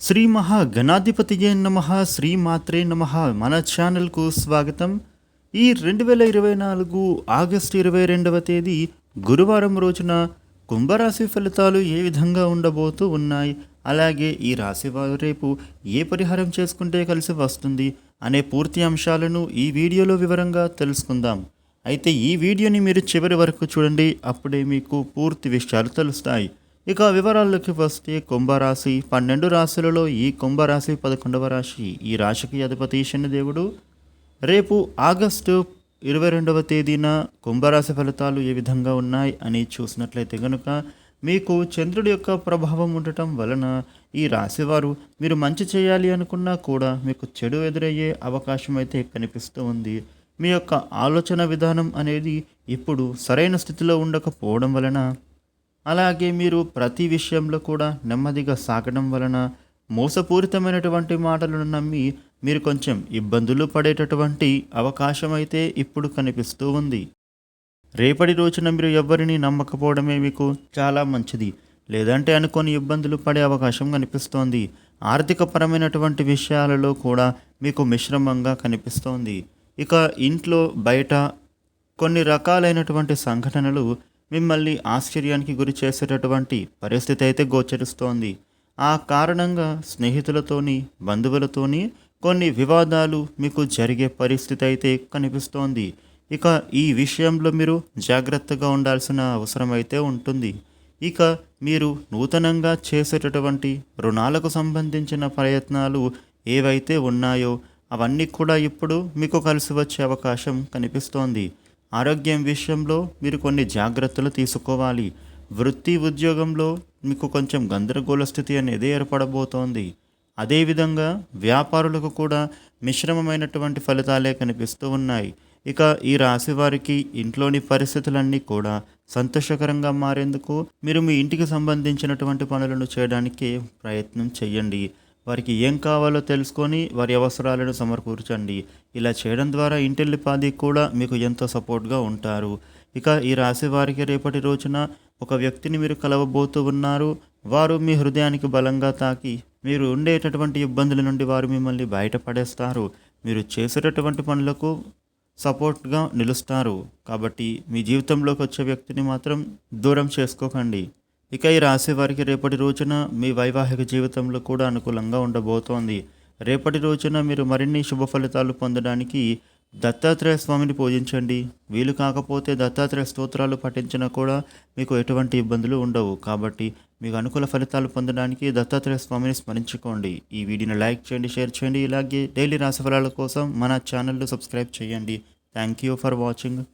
శ్రీ మహా గణాధిపతియే నమ శ్రీ మాత్రే నమ. మన ఛానల్కు స్వాగతం. ఈ రెండు వేల ఇరవై నాలుగు ఆగస్టు ఇరవై రెండవ తేదీ గురువారం రోజున కుంభరాశి ఫలితాలు ఏ విధంగా ఉండబోతూ ఉన్నాయి? అలాగే ఈ రాశి వారు రేపు ఏ పరిహారం చేసుకుంటే కలిసి వస్తుంది అనే పూర్తి అంశాలను ఈ వీడియోలో వివరంగా తెలుసుకుందాం. అయితే ఈ వీడియోని మీరు చివరి వరకు చూడండి అప్పుడే మీకు పూర్తి విషయాలు తెలుస్తాయి. ఇక వివరాల్లోకి వస్తే కుంభరాశి పన్నెండు రాశులలో ఈ కుంభరాశి పదకొండవ రాశి ఈ రాశికి అధిపతి శనిదేవుడు. రేపు ఆగస్టు ఇరవై రెండవ తేదీన కుంభరాశి ఫలితాలు ఏ విధంగా ఉన్నాయి అని చూసినట్లయితే కనుక మీకు చంద్రుడి యొక్క ప్రభావం ఉండటం వలన ఈ రాశివారు మీరు మంచి చేయాలి అనుకున్నా కూడా మీకు చెడు ఎదురయ్యే అవకాశం అయితే కనిపిస్తూ ఉంది. మీ యొక్క ఆలోచన విధానం అనేది ఇప్పుడు సరైన స్థితిలో ఉండకపోవడం వలన అలాగే మీరు ప్రతి విషయంలో కూడా నెమ్మదిగా సాగడం వలన మోసపూరితమైనటువంటి మాటలను నమ్మి మీరు కొంచెం ఇబ్బందులు పడేటటువంటి అవకాశం అయితే ఇప్పుడు కనిపిస్తూ ఉంది. రేపటి రోజున మీరు ఎవ్వరిని నమ్మకపోవడమే మీకు చాలా మంచిది. లేదంటే అనుకోని ఇబ్బందులు పడే అవకాశం కనిపిస్తోంది. ఆర్థికపరమైనటువంటి విషయాలలో కూడా మీకు మిశ్రమంగా కనిపిస్తోంది. ఇక ఇంట్లో బయట కొన్ని రకాలైనటువంటి సంఘటనలు మిమ్మల్ని ఆశ్చర్యానికి గురి చేసేటటువంటి పరిస్థితి అయితే గోచరిస్తోంది. ఆ కారణంగా స్నేహితులతోని బంధువులతోని కొన్ని వివాదాలు మీకు జరిగే పరిస్థితి అయితే కనిపిస్తోంది. ఇక ఈ విషయంలో మీరు జాగ్రత్తగా ఉండాల్సిన అవసరం అయితే ఉంటుంది. ఇక మీరు నూతనంగా చేసేటటువంటి రుణాలకు సంబంధించిన ప్రయత్నాలు ఏవైతే ఉన్నాయో అవన్నీ కూడా ఇప్పుడు మీకు కలిసి వచ్చే అవకాశం కనిపిస్తోంది. ఆరోగ్యం విషయంలో మీరు కొన్ని జాగ్రత్తలు తీసుకోవాలి. వృత్తి ఉద్యోగంలో మీకు కొంచెం గందరగోళ స్థితి అనేది ఏర్పడబోతోంది. అదేవిధంగా వ్యాపారులకు కూడా మిశ్రమమైనటువంటి ఫలితాలే కనిపిస్తూ ఉన్నాయి. ఇక ఈ రాశి వారికి ఇంట్లోని పరిస్థితులన్నీ కూడా సంతోషకరంగా మారేందుకు మీరు మీ ఇంటికి సంబంధించినటువంటి పనులను చేయడానికి ప్రయత్నం చేయండి వారికి ఏం కావాలో తెలుసుకొని వారి అవసరాలను సమకూర్చండి. ఇలా చేయడం ద్వారా ఇంటిల్లిపాది కూడా మీకు ఎంతో సపోర్ట్గా ఉంటారు. ఇక ఈ రాశి వారికి రేపటి రోజున ఒక వ్యక్తిని మీరు కలవబోతూ ఉన్నారు. వారు మీ హృదయానికి బలంగా తాకి మీరు ఉండేటటువంటి ఇబ్బందుల నుండి వారు మిమ్మల్ని బయటపడేస్తారు. మీరు చేసేటటువంటి పనులకు సపోర్ట్గా నిలుస్తారు. కాబట్టి మీ జీవితంలోకి వచ్చే వ్యక్తిని మాత్రం దూరం చేసుకోకండి. ఇక ఈ రాశి వారికి రేపటి రోజున మీ వైవాహిక జీవితంలో కూడా అనుకూలంగా ఉండబోతోంది. రేపటి రోజున మీరు మరిన్ని శుభ ఫలితాలు పొందడానికి దత్తాత్రేయ స్వామిని పూజించండి. వీలు కాకపోతే దత్తాత్రేయ స్తోత్రాలు పఠించినా కూడా మీకు ఎటువంటి ఇబ్బందులు ఉండవు. కాబట్టి మీకు అనుకూల ఫలితాలు పొందడానికి దత్తాత్రేయ స్వామిని స్మరించుకోండి. ఈ వీడియోని లైక్ చేయండి షేర్ చేయండి. ఇలాగే డైలీ రాశి ఫలాల కోసం మన ఛానల్ను సబ్స్క్రైబ్ చేయండి. Thank you for watching.